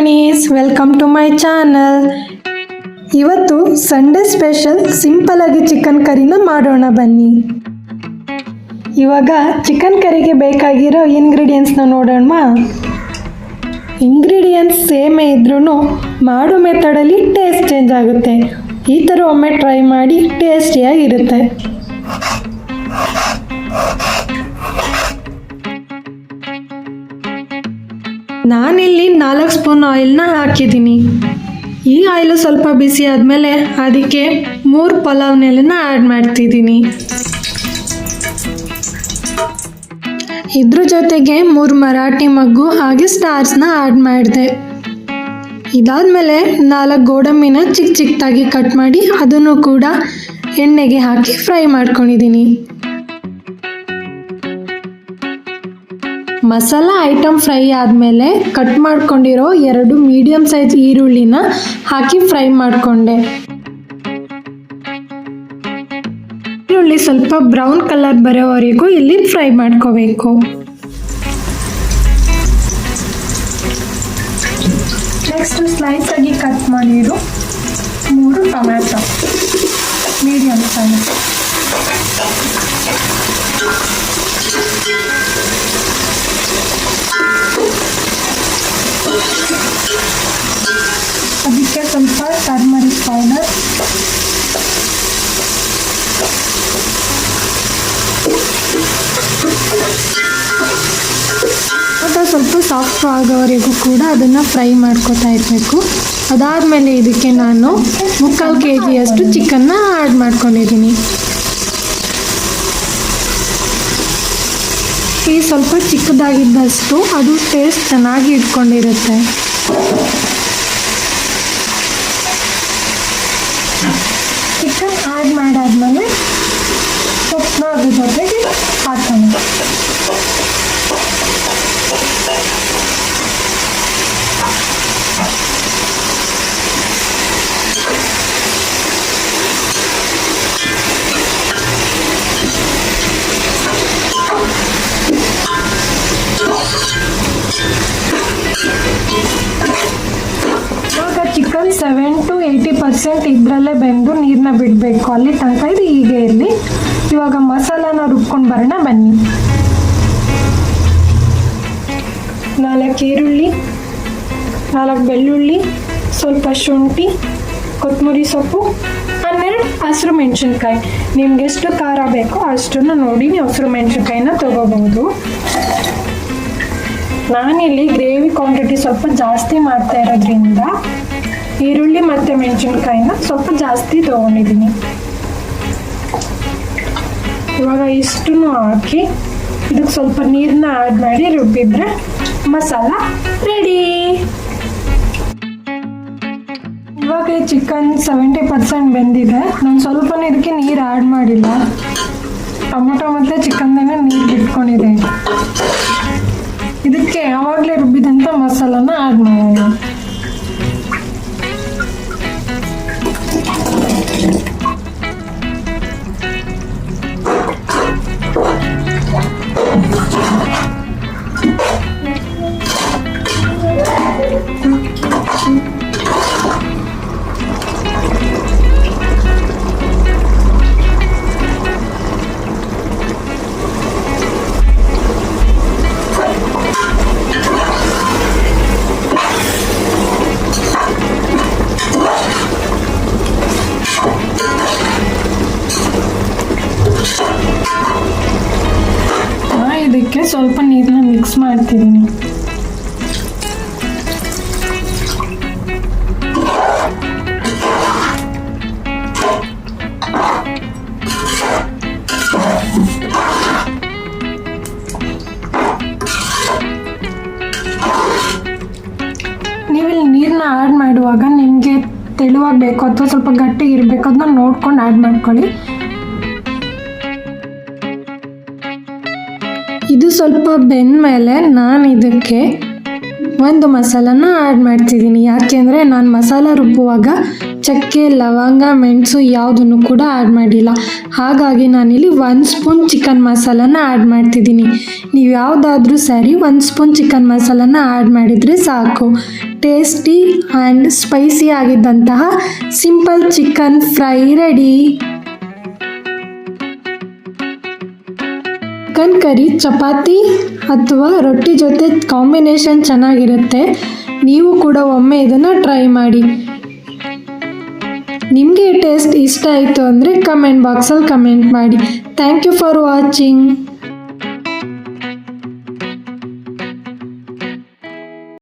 Welcome to my channel ಇವತ್ತು Sunday special simple ಆಗಿ chicken ಕರಿನ ಮಾಡೋಣ ಬನ್ನಿ. ಇವಾಗ ಚಿಕನ್ ಕರಿಗೆ ಬೇಕಾಗಿರೋ ಇಂಗ್ರೀಡಿಯೆಂಟ್ಸ್ನ ನೋಡೋಣ ಇಂಗ್ರೀಡಿಯೆಂಟ್ಸ್ ಸೇಮೇ ಇದ್ರೂ ಮಾಡೋ ಮೆಥಡಲ್ಲಿ ಟೇಸ್ಟ್ ಚೇಂಜ್ ಆಗುತ್ತೆ. ಈ ಥರ ಒಮ್ಮೆ ಟ್ರೈ ಮಾಡಿ ಟೇಸ್ಟಿಯಾಗಿರುತ್ತೆ ನಾನಿಲ್ಲಿ ನಾಲ್ಕು ಸ್ಪೂನ್ ಆಯಿಲ್ನ ಹಾಕಿದ್ದೀನಿ. ಈ ಆಯಿಲು ಸ್ವಲ್ಪ ಬಿಸಿ ಆದಮೇಲೆ ಅದಕ್ಕೆ ಮೂರು ಪಲಾವ್ ನೆಲೆನ ಆ್ಯಡ್ ಮಾಡ್ತಿದ್ದೀನಿ. ಇದ್ರ ಜೊತೆಗೆ ಮೂರು ಮರಾಠಿ ಮಗ್ಗು ಹಾಗೆ ಸ್ಟಾರ್ಸ್ನ ಆ್ಯಡ್ ಮಾಡಿದೆ. ಇದಾದಮೇಲೆ ನಾಲ್ಕು ಗೋಡಂಬಿನ ಚಿಕ್ಕ ಚಿಕ್ಕದಾಗಿ ಕಟ್ ಮಾಡಿ ಅದನ್ನು ಕೂಡ ಎಣ್ಣೆಗೆ ಹಾಕಿ ಫ್ರೈ ಮಾಡ್ಕೊಂಡಿದ್ದೀನಿ. ಮಸಾಲ ಐಟಮ್ ಫ್ರೈ ಆದಮೇಲೆ ಕಟ್ ಮಾಡ್ಕೊಂಡಿರೋ ಎರಡು ಮೀಡಿಯಮ್ ಸೈಜ್ ಈರುಳ್ಳಿನ ಹಾಕಿ ಫ್ರೈ ಮಾಡಿಕೊಂಡೆ. ಈರುಳ್ಳಿ ಸ್ವಲ್ಪ ಬ್ರೌನ್ ಕಲರ್ ಬರೋವರೆಗೂ ಇಲ್ಲಿ ಫ್ರೈ ಮಾಡ್ಕೋಬೇಕು. ನೆಕ್ಸ್ಟ್ ಸ್ಲೈಸ್ ಆಗಿ ಕಟ್ ಮಾಡಿರು ಮೂರು ಟೊಮ್ಯಾಟೊ. ಮೀಡಿಯಮ್ ಸೈಜ್ ಅದಕ್ಕೆ ಸ್ವಲ್ಪ ಟರ್ಮರಿಕ್ ಪೌಡರ್ ಮತ್ತು ಸ್ವಲ್ಪ ಸಾಫ್ಟ್ ಆಗೋವರೆಗೂ ಕೂಡ ಅದನ್ನು ಫ್ರೈ ಮಾಡ್ಕೊತಾ ಇರಬೇಕು. ಅದಾದಮೇಲೆ ಇದಕ್ಕೆ ನಾನು ಮುಕ್ಕಾಲು ಕೆ ಜಿಯಷ್ಟು ಚಿಕನ್ನ ಆ್ಯಡ್ ಮಾಡ್ಕೊಂಡಿದ್ದೀನಿ. ಈ ಸ್ವಲ್ಪ ಚಿಕ್ಕದಾಗಿದ್ದಷ್ಟು ಅದು ಟೇಸ್ಟ್ ಚೆನ್ನಾಗಿ ಇಟ್ಕೊಂಡಿರುತ್ತೆ ಚಿಕನ್ ಆ್ಯಡ್ ಮಾಡಾದ್ಮೇಲೆ ಸೊಪ್ಪನ್ನ ಅದ್ರ ಜೊತೆಗೆ ಹಾಕೋಣ chicken seven to eighty percent ಇದರಲ್ಲೇ ಬೆಂದು ನೀರನ್ನ ಬಿಡಬೇಕು. ಅಲ್ಲಿ ತನಕ ಇದು ಹೀಗೆ ಇರಲಿ. ಇವಾಗ ಮಸಾಲಾನ ರುಬ್ಕೊಂಡು ಬರೋಣ, ಬನ್ನಿ. ನಾಲ್ಕು ಈರುಳ್ಳಿ, ನಾಲ್ಕು ಬೆಳ್ಳುಳ್ಳಿ, ಸ್ವಲ್ಪ ಶುಂಠಿ ಕೊತ್ತಂಬರಿ ಸೊಪ್ಪು, ಹನ್ನೆರಡು ಹಸಿರು ಮೆಣಸಿನ್ಕಾಯಿ. ನಿಮ್ಗೆ ಎಷ್ಟು ಖಾರ ಬೇಕೋ ಅಷ್ಟನ್ನು ನೋಡಿ ನೀವು ಹಸಿರು ಮೆಣಸಿನ್ಕಾಯಿನ ತೊಗೋಬಹುದು. ನಾನಿಲ್ಲಿ ಗ್ರೇವಿ ಕ್ವಾಂಟಿಟಿ ಸ್ವಲ್ಪ ಜಾಸ್ತಿ ಮಾಡ್ತಾ ಇರೋದ್ರಿಂದ ಈರುಳ್ಳಿ ಮತ್ತು ಮೆಣಸಿನ್ಕಾಯಿನ ಸ್ವಲ್ಪ ಜಾಸ್ತಿ ತೊಗೊಂಡಿದ್ದೀನಿ. ಇವಾಗ ಇಷ್ಟನ್ನು ಹಾಕಿ ಇದಕ್ಕೆ ಸ್ವಲ್ಪ ನೀರನ್ನ ಆ್ಯಡ್ ಮಾಡಿ ರುಬ್ಬಿದ್ರೆ ಮಸಾಲ ರೆಡಿ ಇವಾಗ ಚಿಕನ್ ಸೆವೆಂಟಿ ಪರ್ಸೆಂಟ್ ಬೆಂದಿದೆ. ನಾನು ಸ್ವಲ್ಪನೇ ಇದಕ್ಕೆ ನೀರು ಆ್ಯಡ್ ಮಾಡಿಲ್ಲ. ಟೊಮೊಟೊ ಮತ್ತು ಚಿಕನ್ದಾಗ ನೀರು ಬಿಟ್ಕೊಂಡಿದೆ. ಇದಕ್ಕೆ ಯಾವಾಗಲೇ ರುಬ್ಬಿದಂಥ ಮಸಾಲಾನ ಆ್ಯಡ್ ಮಾಡೋಣ. ಸ್ವಲ್ಪ ನೀರನ್ನ ಮಿಕ್ಸ್ ಮಾಡ್ತಿದ್ದೀನಿ. ನೀವಿಲ್ಲಿ ನೀರನ್ನ ಆ್ಯಡ್ ಮಾಡುವಾಗ ನಿಮಗೆ ತೆಳುವಾಗಬೇಕು ಅಥವಾ ಸ್ವಲ್ಪ ಗಟ್ಟಿ ಇರಬೇಕು ಅದನ್ನ ನೋಡ್ಕೊಂಡು ಆ್ಯಡ್ ಮಾಡ್ಕೊಳ್ಳಿ. ಇದು ಸ್ವಲ್ಪ ಬೆಂದ ಮೇಲೆ ನಾನು ಇದಕ್ಕೆ ಒಂದು ಮಸಾಲನ ಆ್ಯಡ್ ಮಾಡ್ತಿದ್ದೀನಿ. ಯಾಕೆಂದರೆ ನಾನು ಮಸಾಲ ರುಬ್ಬುವಾಗ ಚಕ್ಕೆ, ಲವಂಗ, ಮೆಣಸು ಯಾವುದನ್ನು ಕೂಡ ಆ್ಯಡ್ ಮಾಡಿಲ್ಲ. ಹಾಗಾಗಿ ನಾನಿಲ್ಲಿ ಒಂದು ಸ್ಪೂನ್ ಚಿಕನ್ ಮಸಾಲನ ಆ್ಯಡ್ ಮಾಡ್ತಿದ್ದೀನಿ. ನೀವು ಯಾವುದಾದ್ರೂ ಸರಿ ಒಂದು ಸ್ಪೂನ್ ಚಿಕನ್ ಮಸಾಲನ ಆ್ಯಡ್ ಮಾಡಿದರೆ ಸಾಕು. Tasty and spicy ಆಗಿದ್ದಂತಹ simple chicken fry ready chicken curry, chapati ಅಥವಾ ರೊಟ್ಟಿ ಜೊತೆ ಕಾಂಬಿನೇಷನ್ ಚೆನ್ನಾಗಿರುತ್ತೆ. ನೀವು ಕೂಡ ಒಮ್ಮೆ ಇದನ್ನು ಟ್ರೈ ಮಾಡಿ. ನಿಮಗೆ ಟೇಸ್ಟ್ ಇಷ್ಟ ಆಯಿತು ಅಂದರೆ ಕಮೆಂಟ್ ಬಾಕ್ಸಲ್ಲಿ ಕಮೆಂಟ್ ಮಾಡಿ. Thank you for watching